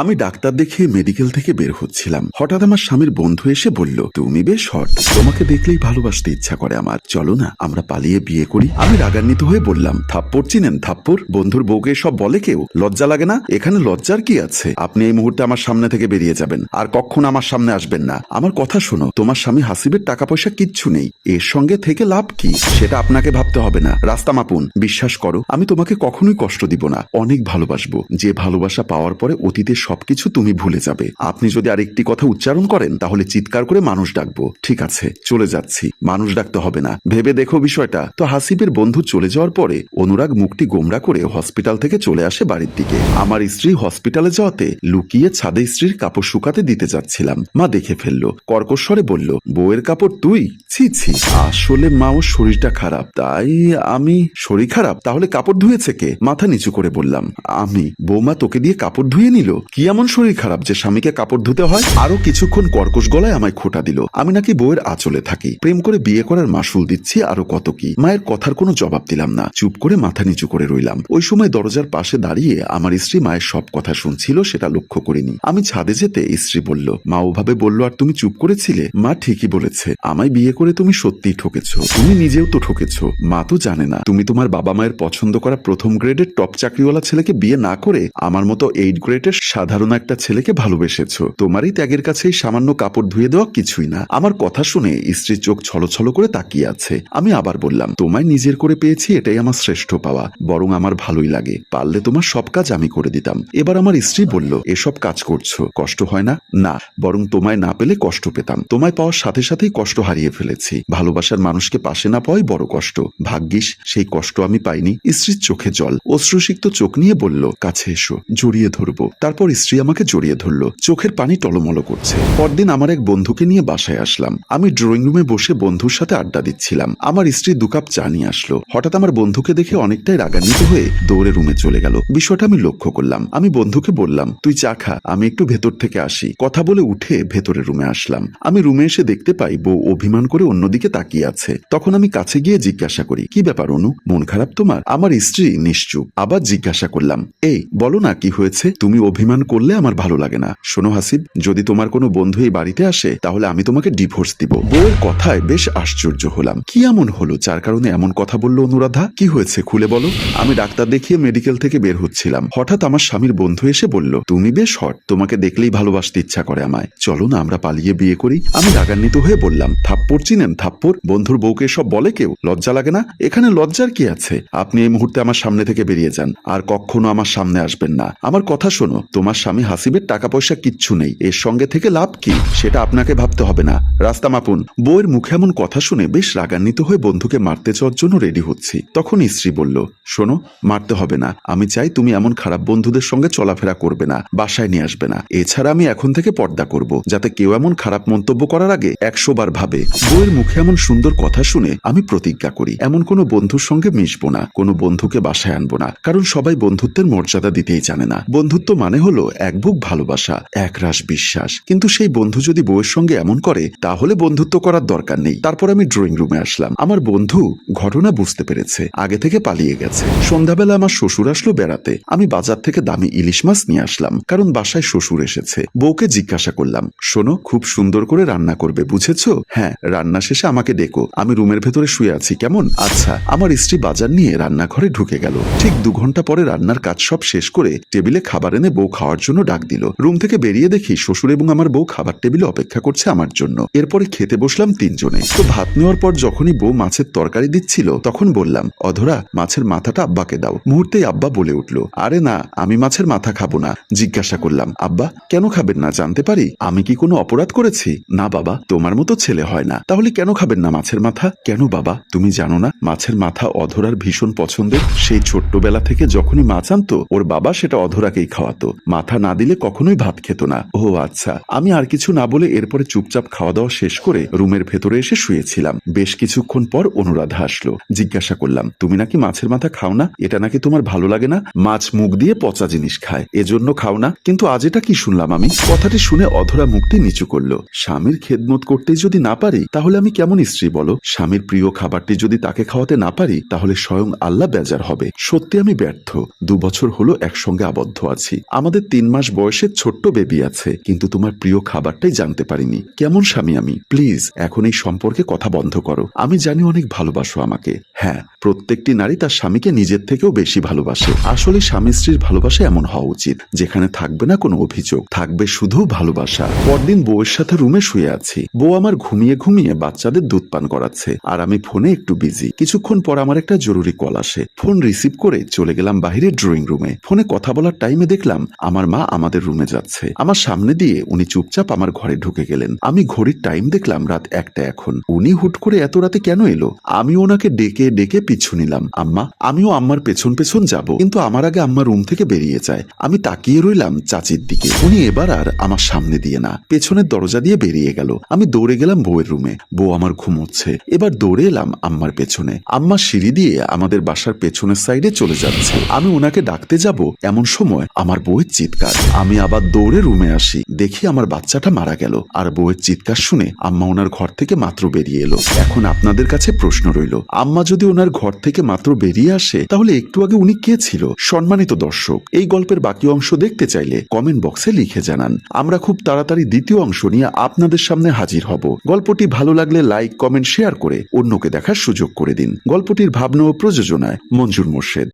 আমি ডাক্তার দেখিয়ে মেডিকেল থেকে বের হচ্ছিলাম। হঠাৎ আমার স্বামীর বন্ধু এসে বলল, তুমি বেশ হট তোমাকে দেখলেই ভালোবাসতে ইচ্ছা করে আমার। চলো না, আমরা পালিয়ে বিয়ে করি। আমি রাগান্বিত হয়ে বললাম, থাপ্পড় চিনেন, থাপ্পড়? বন্ধুর বউকে সব বলে কেউ? লজ্জা লাগে না? এখানে লজ্জার কি আছে? আপনি এই মুহূর্তে আমার সামনে থেকে বেরিয়ে যাবেন, আর কখনো আমার সামনে আসবেন না? আমার কথা শোনো, তোমার স্বামী হাসিবের টাকা পয়সা কিচ্ছু নেই। এর সঙ্গে থেকে লাভ কি? সেটা আপনাকে ভাবতে হবে না। রাস্তা মাপুন, বিশ্বাস করো, আমি তোমাকে কখনোই কষ্ট দিব না। অনেক ভালোবাসবো। যে ভালোবাসা পাওয়ার পরে অতীতের সবকিছু তুমি ভুলে যাবে। আপনি যদি আরেকটি কথা উচ্চারণ করেন, তাহলে চিৎকার করে মানুষ ডাকবো। ঠিক আছে, চলে যাচ্ছি। মানুষ ডাকতে হবে না। ভেবে দেখো বিষয়টা। তো হাসিবের বন্ধু চলে যাওয়ার পরে অনুরাগ মুখটি গোমরা করে হসপিটাল থেকে চলে আসে বাড়ির দিকে। আমার স্ত্রী হসপিটালে যাওয়াতে লুকিয়ে ছাদে স্ত্রীর কাপড় শুকাতে দিতে যাচ্ছিলাম। মা দেখে ফেলল। কর্কশ্বরে বলল, বউয়ের কাপড় তুই? ছি ছি। আসলে মা, ওর শরীরটা খারাপ। তাই আমি, শরীর খারাপ? তাহলে কাপড় ধুয়েছে কে? মাথা নিচু করে বললাম, আমি। বৌমা তোকে দিয়ে কাপড় ধুয়ে নিল? কি এমন শরীর খারাপ যে স্বামীকে কাপড় ধুতে হয়? আরও কিছুক্ষণ কর্কশ গলায় আমায় খোটা দিল। আমি নাকি বউয়ের আঁচলে থাকি। প্রেম করে বিয়ে করার মাসুল দিচ্ছি আরও কত কি? মায়ের কথার কোনো জবাব দিলাম না। চুপ করে মাথা নিচু করে রইলাম। ওই সময় দরজার পাশে দাঁড়িয়ে আমার স্ত্রী মায়ের সব কথা শুনছিল, সেটা লক্ষ্য করিনি। আমি ছাদে যেতে স্ত্রী বলল, মা ওভাবে বলল, আর তুমি চুপ করেছিলে? মা ঠিকই বলেছে। আমায় বিয়ে করে তুমি সত্যিই ঠকেছ। তুমি নিজেও তো ঠকেছ। মা তো জানে না। তুমি তোমার বাবা মায়ের পছন্দ করা প্রথম গ্রেডের টপ চাকরিওয়ালা ছেলেকে বিয়ে না করে আমার মতো এইট গ্রেডের সাধারণ একটা ছেলেকে ভালোবেসেছ। তোমারই ত্যাগের কাছে সামান্য কাপড় ধুয়ে দেওয়া কিছুই না। আমার কথা শুনে স্ত্রীর চোখ ছলছল করে তাকিয়ে আছে। আমি আবার বললাম, তোমায় নিজের করে পেয়েছি, এটাই আমার শ্রেষ্ঠ পাওয়া। বরং আমার ভালোই লাগে। পারলে তোমার সব কাজ আমি করে দিতাম। এবার আমার স্ত্রী বলল, এসব কাজ করছ, কষ্ট হয় না? না, বরং তোমায় না পেলে কষ্ট পেতাম। তোমায় পাওয়ার সাথে সাথেই কষ্ট হারিয়ে ফেলেছি। ভালোবাসার মানুষকে পাশে না পাওয়াই বড় কষ্ট। ভাগ্যিস, সেই কষ্ট আমি পাইনি। স্ত্রীর চোখে জল। অশ্রুসিক্ত চোখ নিয়ে বলল, কাছে এসো, জড়িয়ে ধরবো। তারপর স্ত্রী আমাকে জড়িয়ে ধরলো। চোখের পানি টলমল করছে। পরদিন আমার এক বন্ধুকে নিয়ে বাসায় আসলাম। আমি ড্রয়িং রুমে বসে বন্ধুর সাথে আড্ডা দিচ্ছিলাম। আমার স্ত্রী দু কাপ চা নিয়ে আসলো। হঠাৎ আমার বন্ধুকে দেখে অনেকটাই রাগান্বিত হয়ে দৌড়ে রুমে চলে গেল। বিষয়টা আমি লক্ষ্য করলাম। আমি বন্ধুকে বললাম, তুই চা খা, আমি একটু ভেতর থেকে আসি। কথা বলে উঠে ভেতরে রুমে আসলাম। আমি রুমে এসে দেখতে পাই বউ অভিমান করে অন্যদিকে তাকিয়ে আছে। তখন আমি কাছে গিয়ে জিজ্ঞাসা করি, কি ব্যাপার অনু? মন খারাপ তোমার? আমার স্ত্রী নিশ্চুপ। আবার জিজ্ঞাসা করলাম, এই, বলো না কি হয়েছে? তুমি অভিমান করলে আমার ভালো লাগে না। শোনো হাসিব, যদি তোমার কোনো বন্ধু এই বাড়িতে আসে, তাহলে আমি তোমাকে ডিভোর্স দিব। বউয়ের কথায় বেশ আশ্চর্য হলাম। কি এমন হলো? যার কারণে এমন কথা বলল অনুরাধা? কি হয়েছে? খুলে বলো। আমি ডাক্তার দেখিয়ে মেডিকেল থেকে বের হচ্ছিলাম। হঠাৎ আমার স্বামীর বন্ধু এসে বলল, তুমি বেশ হট তোমাকে দেখলেই ভালোবাসতে ইচ্ছা করে আমায়। চলো না, আমরা পালিয়ে বিয়ে করি। আমি রাগান্বিত হয়ে বললাম, থাপ্পড় চিনেন, থাপ্পড়? বন্ধুর বউকে সব বলে কেউ? লজ্জা লাগে না? এখানে লজ্জার কি আছে? আপনি এই মুহূর্তে আমার সামনে থেকে বেরিয়ে যান। আর কখনো আমার সামনে আসবেন না। আমার কথা শোনো, তোমার স্বামী হাসিবের টাকা পয়সা কিচ্ছু নেই। এর সঙ্গে থেকে লাভ কি? সেটা আপনাকে ভাবতে হবে না। রাস্তা মাপুন। বউয়ের মুখে এমন কথা শুনে বেশ রাগান্বিত হয়ে বন্ধুকে মারতে যাওয়ার জন্য রেডি হচ্ছি। তখন স্ত্রী বলল, শোনো, মারতে হবে না। আমি চাই তুমি এমন খারাপ বন্ধুদের সঙ্গে চলাফেরা করবে না, বাসায় নিয়ে আসবে না। এছাড়া আমি এখন থেকে পর্দা করব, যাতে কেউ এমন খারাপ মন্তব্য করার আগে একশো বার ভাবে। বউয়ের মুখে এমন সুন্দর কথা শুনে আমি প্রতিজ্ঞা করি, এমন কোনো বন্ধুর সঙ্গে মিশবো না। কোনো বন্ধুকে বাসায় আনব না। কারণ সবাই বন্ধুত্বের মর্যাদা দিতেই জানে না। বন্ধুত্ব মানে হলো এক বুক ভালোবাসা, এক রাস বিশ্বাস। কিন্তু সেই বন্ধু যদি বউয়ের সঙ্গে এমন করে, তাহলে বন্ধুত্ব করার দরকার নেই। তারপর আমি ড্রয়িং রুমে আসলাম। আমার বন্ধু ঘটনা বুঝতে পেরেছে, আগে থেকে পালিয়ে গেছে। সন্ধ্যাবেলা আমার শ্বশুর আসলো বেড়াতে। আমি বাজার থেকে দামি ইলিশ মাছ নিয়ে আসলাম, কারণ বাসায় শ্বশুর এসেছে। বউকে জিজ্ঞাসা করলাম, শোনো, খুব সুন্দর করে রান্না করবে, বুঝেছ? হ্যাঁ রান্না শেষে আমাকে ডেকো। আমি রুমের ভেতরে শুয়ে আছি, কেমন? আচ্ছা। আমার স্ত্রী বাজার নিয়ে রান্নাঘরে ঢুকে গেল। ঠিক দু ঘণ্টা পরে রান্নার কাজ সব শেষ করে টেবিলে খাবার এনে বউ খাওয়ার জন্য ডাক দিল। রুম থেকে বেরিয়ে দেখি শ্বশুর এবং আমার বউ খাবার টেবিলে অপেক্ষা করছে আমার জন্য। এরপরে খেতে বসলাম তিনজনে। তো ভাত নেওয়ার পর যখনই বউ মাছের তরকারি দিচ্ছিল, তখন বললাম, অধরা, মাছের মাথাটা আব্বাকে দাও। মুহূর্তেই আব্বা বলে উঠল, আরে না, আমি মাছের মাথা খাব না। জিজ্ঞাসা করলাম, আব্বা, কেন খাবেন না, জানতে পারি? আমি কি কোনো অপরাধ করেছি? না বাবা, তোমার মতো ছেলে হয় না। তাহলে কেন খাবেন না মাছের মাথা? কেন বাবা, তুমি জানো না, মাছের মাথা অধরার ভীষণ পছন্দের। সেই ছোট্টবেলা থেকে যখনই মাছ আনতো, ওর বাবা সেটা অধরাকেই খাওয়াতো। মাথা না দিলে কখনোই ভাত খেত না। ও আচ্ছা আমি আর কিছু না বলে এরপরে চুপচাপ খাওয়া দাওয়া শেষ করে রুমের ভেতরে এসে শুয়েছিলাম। বেশ কিছুক্ষণ পর অনুরাধা আসলো। জিজ্ঞাসা করলাম, তুমি নাকি মাছের মাথা খাও না? এটা নাকি তোমার ভালো লাগে না? মাছ মুখ দিয়ে পচা জিনিস খায়। এজন্য খাও না। কিন্তু আজ এটা কি শুনলাম আমি? কথাটি শুনে অধরা মুখটি নিচু করল। স্বামীর খেদমত করতেই যদি না পারি, তাহলে আমি কেমন স্ত্রী বলো? স্বামীর প্রিয় খাবারটি যদি তাকে খাওয়াতে না পারি, তাহলে স্বয়ং আল্লাহ বেজার হবে। সত্যি আমি ব্যর্থ। দু বছর হলো একসঙ্গে আবদ্ধ আছি। আমাদের তিন মাস বয়সের ছোট্ট বেবি আছে, কিন্তু তোমার প্রিয় খাবারটাই জানতে পারিনি। কেমন স্বামী আমি? প্লিজ, এখন এই সম্পর্কে কথা বন্ধ করো। আমি জানি অনেক ভালোবাসো আমাকে। হ্যাঁ প্রত্যেকটি নারী তার স্বামীকে নিজের থেকেও বেশি ভালোবাসে। আসলে স্বামী স্ত্রীর ভালোবাসা এমন হওয়া উচিত, যেখানে থাকবে না কোনো অভিযোগ। থাকবে শুধু ভালোবাসা। পরদিন বউয়ের সাথে রুমে শুয়ে আছি। বউ আমার ঘুমিয়ে ঘুমিয়ে বাচ্চাদের দুধ পান করাচ্ছে, আর আমি ফোনে একটু বিজি। কিছুক্ষণ পর আমার একটা জরুরি কল আসে। ফোন রিসিভ করে চলে গেলাম বাইরে ড্রয়িং রুমে। ফোনে কথা বলার টাইমে দেখলাম আমার মা আমাদের রুমে যাচ্ছে। আমার সামনে দিয়ে উনি চুপচাপ আমার ঘরে ঢুকে গেলেন। আমি ঘড়ির টাইম দেখলাম রাত একটা এখন। উনি হুট করে এত রাতে কেন এলো? আমি ওনাকে ডেকে ডেকে পিছু নিলাম। আম্মা, আমিও আম্মার পেছন পেছন যাব। কিন্তু আমার আগে আম্মা রুম থেকে বেরিয়ে যায়। আমি তাকিয়ে রইলাম চাচির দিকে। উনি এবার আর আমার সামনে দিয়ে না, পেছনের দরজা দিয়ে বেরিয়ে গেল। আমি দৌড়ে গেলাম বউয়ের রুমে বউ আমার ঘুমোচ্ছে। এবার দৌড়ে এলাম আম্মার পেছনে। আম্মা সিঁড়ি দিয়ে আমাদের বাসার পেছনের সাইডে চলে যাচ্ছে। আমি ওনাকে ডাকতে যাব এমন সময় আমার বউয়ের চিৎকার। আমি আবার দৌড়ে রুমে আসি। দেখি আমার বাচ্চাটা মারা গেল। আর বউয়ের চিৎকার শুনে আম্মা ওনার ঘর থেকে মাত্র বেরিয়ে এলো। এখন আপনাদের কাছে প্রশ্ন রইল, আম্মা যদি ওনার ঘর থেকে মাত্র বেরিয়ে আসে, তাহলে একটু আগে উনি কে ছিল? সম্মানিত দর্শক, এই গল্পের বাকি অংশ দেখতে চাইলে কমেন্ট বক্সে লিখে জানান। আমরা খুব তাড়াতাড়ি দ্বিতীয় অংশ নিয়ে আপনাদের সামনে হাজির হব। গল্পটি ভালো লাগলে লাইক, কমেন্ট, শেয়ার করে অন্যকে দেখার সুযোগ করে দিন। গল্পটির ভাবনা ও প্রযোজনায় মঞ্জুর মোর্শেদ।